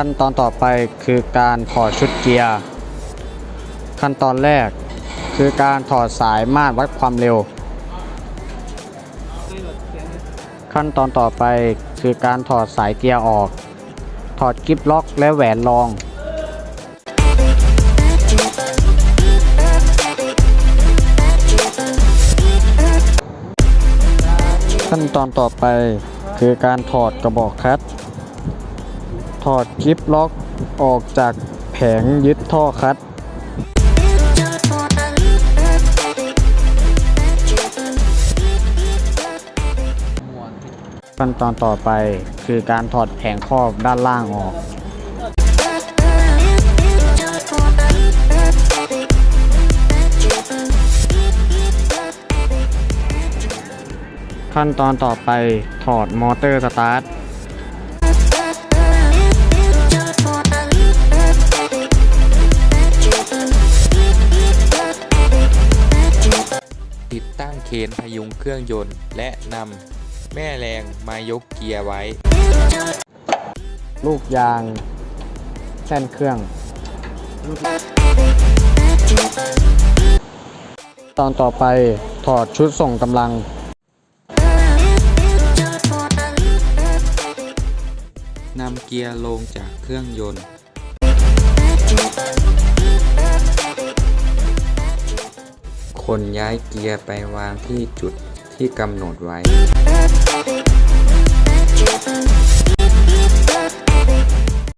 ขั้นตอนต่อไปคือการถอดชุดเกียร์ ขั้นตอนแรกคือการถอดสายม่านวัดความเร็ว ขั้นตอนต่อไปคือการถอดสายเกียร์ออก ถอดกิฟล็อกและแหวนรอง ขั้นตอนต่อไปคือการถอดกระบอกคัดถ อดกิฟล็อกออกจากแผงยึดท่อคัด ขั้นตอนต่อไปคือการถอดแผงครอบด้านล่างออก ขั้นตอนต่อไปถอดมอเตอร์สตาร์ท ติดตั้งเคนพยุงเครื่องยนต์ และนำแม่แรงมายกเกียร์ไว้ ลูกยางแส้นเครื่อง ตอนต่อไปถอดชุดส่งกำลัง นำเกียร์ลงจากเครื่องยนต์ คนย้ายเกียร์ไปวางที่จุดที่กำหนดไว้